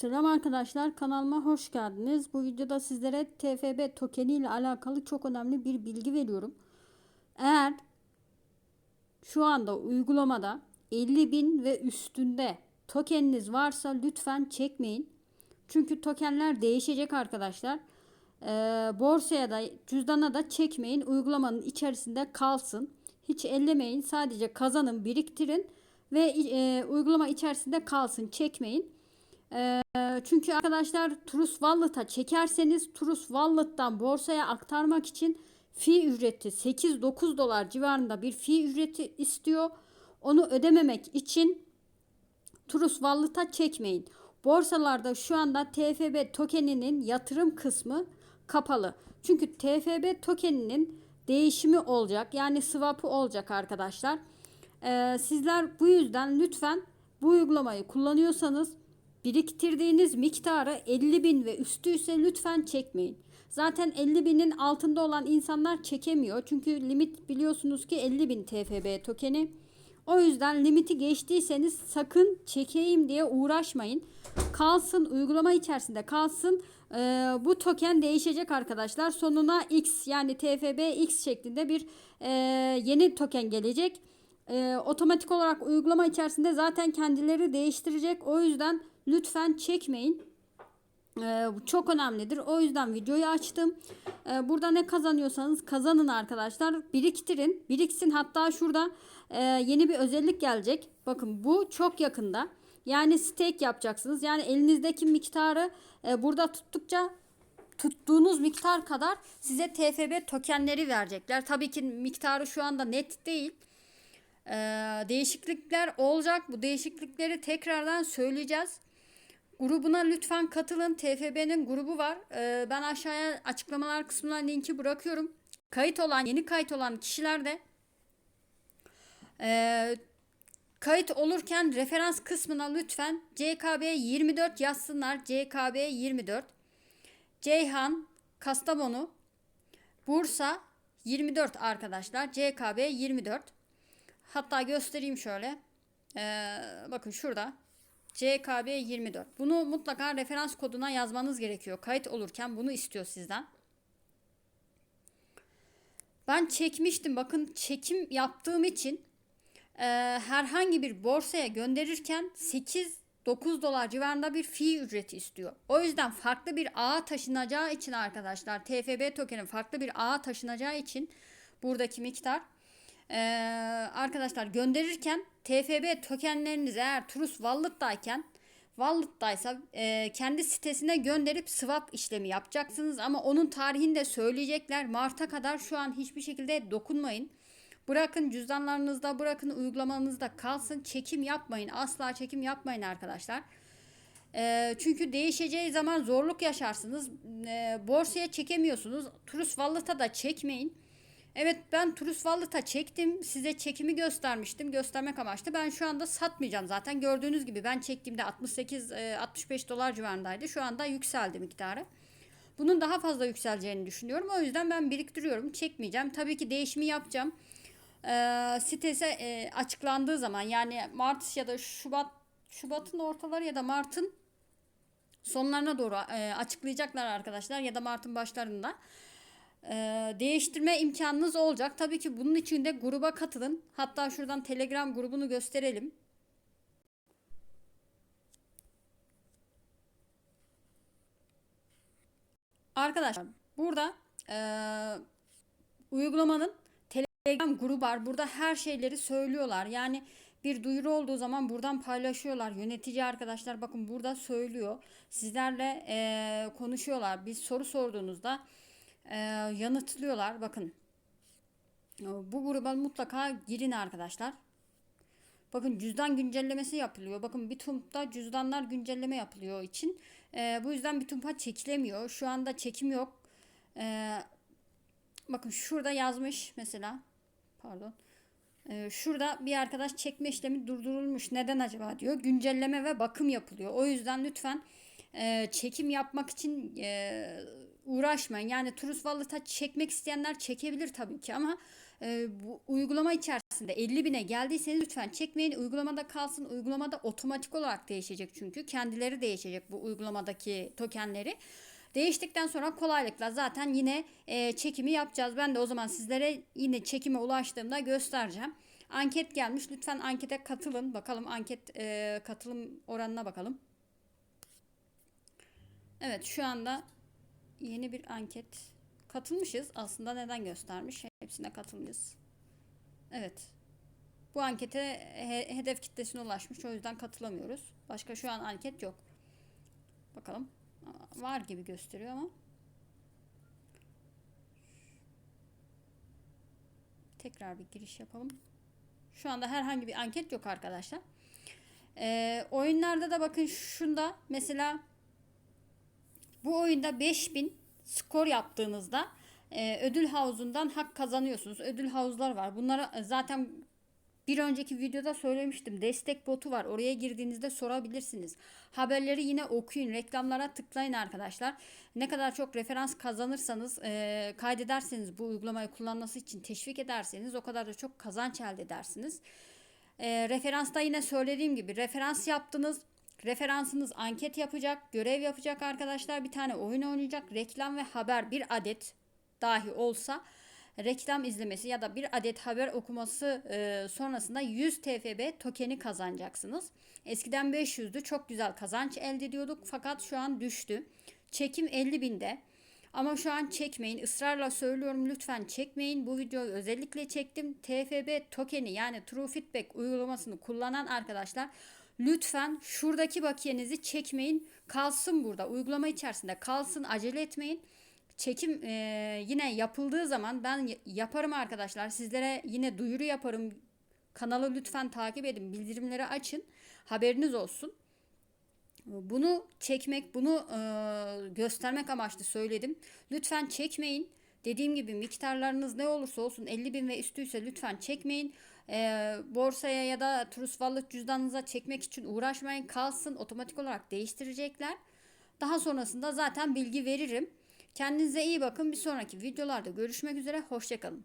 Selam arkadaşlar kanalıma hoş geldiniz. Bu videoda sizlere TFB tokeni ile alakalı çok önemli bir bilgi veriyorum. Eğer şu anda uygulamada 50 bin ve üstünde tokeniniz varsa lütfen çekmeyin. Çünkü tokenler değişecek arkadaşlar. Ee, borsaya da cüzdana da çekmeyin. Uygulamanın içerisinde kalsın. Hiç ellemeyin. Sadece kazanın, biriktirin ve e, uygulama içerisinde kalsın. Çekmeyin. Çünkü arkadaşlar Trust Wallet'a çekerseniz Trust Wallet'tan borsaya aktarmak için fi ücreti 8-9 dolar civarında bir fi ücreti istiyor. Onu ödememek için Trust Wallet'a çekmeyin. Borsalarda şu anda TFB tokeninin yatırım kısmı kapalı. Çünkü TFB tokeninin değişimi olacak. Yani swap'ı olacak arkadaşlar. Ee, sizler bu yüzden lütfen bu uygulamayı kullanıyorsanız biriktirdiğiniz miktarı 50 bin ve üstüyse lütfen çekmeyin. Zaten 50 binin altında olan insanlar çekemiyor. Çünkü limit biliyorsunuz ki 50 bin TFB tokeni. O yüzden limiti geçtiyseniz sakın çekeyim diye uğraşmayın. Kalsın uygulama içerisinde kalsın. Ee, bu token değişecek arkadaşlar. Sonuna X yani TFB X şeklinde bir e, yeni token gelecek. E, otomatik olarak uygulama içerisinde zaten kendileri değiştirecek. O yüzden lütfen çekmeyin. Ee, çok önemlidir. O yüzden videoyu açtım. Ee, burada ne kazanıyorsanız kazanın arkadaşlar. Biriktirin. Biriksin. Hatta şurada e, yeni bir özellik gelecek. Bakın bu çok yakında. Yani stake yapacaksınız. Yani elinizdeki miktarı e, burada tuttukça tuttuğunuz miktar kadar size TFB tokenleri verecekler. Tabii ki miktarı şu anda net değil. Ee, değişiklikler olacak. Bu değişiklikleri tekrardan söyleyeceğiz. Grubuna lütfen katılın. TFB'nin grubu var. Ee, ben aşağıya açıklamalar kısmına linki bırakıyorum. Kayıt olan, yeni kayıt olan kişiler de e, kayıt olurken referans kısmına lütfen CKB 24 yazsınlar. CKB 24. Ceyhan, Kastamonu, Bursa 24 arkadaşlar. CKB 24. Hatta göstereyim şöyle. Ee, bakın şurada. CKB 24. Bunu mutlaka referans koduna yazmanız gerekiyor. Kayıt olurken bunu istiyor sizden. Ben çekmiştim. Bakın çekim yaptığım için e, herhangi bir borsaya gönderirken 8 9 dolar civarında bir fi ücreti istiyor. O yüzden farklı bir ağa taşınacağı için arkadaşlar TFB tokenin farklı bir ağa taşınacağı için buradaki miktar ee, arkadaşlar gönderirken TFB tokenleriniz eğer Trust Wallet'tayken Wallet'taysa e, kendi sitesine gönderip swap işlemi yapacaksınız ama onun tarihini de söyleyecekler. Mart'a kadar şu an hiçbir şekilde dokunmayın. Bırakın cüzdanlarınızda, bırakın uygulamanızda kalsın. Çekim yapmayın. Asla çekim yapmayın arkadaşlar. E, çünkü değişeceği zaman zorluk yaşarsınız. E, borsaya çekemiyorsunuz. Trust Wallet'a da çekmeyin. Evet ben Turist Wallet'a çektim. Size çekimi göstermiştim. Göstermek amaçlı. Ben şu anda satmayacağım zaten. Gördüğünüz gibi ben çektiğimde 68-65 dolar civarındaydı. Şu anda yükseldi miktarı. Bunun daha fazla yükseleceğini düşünüyorum. O yüzden ben biriktiriyorum. Çekmeyeceğim. Tabii ki değişimi yapacağım. Ee, sitese e, açıklandığı zaman yani Mart ya da Şubat Şubat'ın ortaları ya da Mart'ın sonlarına doğru e, açıklayacaklar arkadaşlar ya da Mart'ın başlarında e, değiştirme imkanınız olacak. Tabii ki bunun için de gruba katılın. Hatta şuradan Telegram grubunu gösterelim. Arkadaşlar burada e, uygulamanın Telegram grubu var. Burada her şeyleri söylüyorlar. Yani bir duyuru olduğu zaman buradan paylaşıyorlar. Yönetici arkadaşlar bakın burada söylüyor. Sizlerle e, konuşuyorlar. Biz soru sorduğunuzda e, yanıtlıyorlar. Bakın bu gruba mutlaka girin arkadaşlar. Bakın cüzdan güncellemesi yapılıyor. Bakın bir tumpta cüzdanlar güncelleme yapılıyor için. E, bu yüzden bir tumpa çekilemiyor. Şu anda çekim yok. E, bakın şurada yazmış mesela. Pardon. E, şurada bir arkadaş çekme işlemi durdurulmuş. Neden acaba diyor. Güncelleme ve bakım yapılıyor. O yüzden lütfen e, çekim yapmak için e, uğraşmayın. Yani Turist Wallet'a çekmek isteyenler çekebilir tabii ki ama e, bu uygulama içerisinde 50 bine geldiyseniz lütfen çekmeyin. Uygulamada kalsın. Uygulamada otomatik olarak değişecek çünkü. Kendileri değişecek bu uygulamadaki tokenleri. Değiştikten sonra kolaylıkla zaten yine e, çekimi yapacağız. Ben de o zaman sizlere yine çekime ulaştığımda göstereceğim. Anket gelmiş. Lütfen ankete katılın. Bakalım anket e, katılım oranına bakalım. Evet şu anda yeni bir anket katılmışız. Aslında neden göstermiş? Hepsine katılmışız. Evet. Bu ankete he- hedef kitlesine ulaşmış. O yüzden katılamıyoruz. Başka şu an anket yok. Bakalım. Var gibi gösteriyor ama. Tekrar bir giriş yapalım. Şu anda herhangi bir anket yok arkadaşlar. Ee, oyunlarda da bakın şunda mesela bu oyunda 5000 skor yaptığınızda e, ödül havuzundan hak kazanıyorsunuz. Ödül havuzlar var. Bunlara e, zaten bir önceki videoda söylemiştim. Destek botu var. Oraya girdiğinizde sorabilirsiniz. Haberleri yine okuyun. Reklamlara tıklayın arkadaşlar. Ne kadar çok referans kazanırsanız, e, kaydederseniz bu uygulamayı kullanması için teşvik ederseniz o kadar da çok kazanç elde edersiniz. E, referansta yine söylediğim gibi referans yaptınız. Referansınız anket yapacak, görev yapacak arkadaşlar. Bir tane oyun oynayacak. Reklam ve haber bir adet dahi olsa reklam izlemesi ya da bir adet haber okuması e, sonrasında 100 TFB tokeni kazanacaksınız. Eskiden 500'dü. Çok güzel kazanç elde ediyorduk fakat şu an düştü. Çekim 50 binde. Ama şu an çekmeyin. Israrla söylüyorum lütfen çekmeyin. Bu videoyu özellikle çektim. TFB tokeni yani True Feedback uygulamasını kullanan arkadaşlar lütfen şuradaki bakiyenizi çekmeyin. Kalsın burada. Uygulama içerisinde kalsın. Acele etmeyin. Çekim e, yine yapıldığı zaman ben yaparım arkadaşlar. Sizlere yine duyuru yaparım. Kanalı lütfen takip edin. Bildirimleri açın. Haberiniz olsun. Bunu çekmek, bunu e, göstermek amaçlı söyledim. Lütfen çekmeyin. Dediğim gibi miktarlarınız ne olursa olsun 50 bin ve üstüyse lütfen çekmeyin. E, borsaya ya da Trust Wallet cüzdanınıza çekmek için uğraşmayın. Kalsın otomatik olarak değiştirecekler. Daha sonrasında zaten bilgi veririm. Kendinize iyi bakın. Bir sonraki videolarda görüşmek üzere. Hoşçakalın.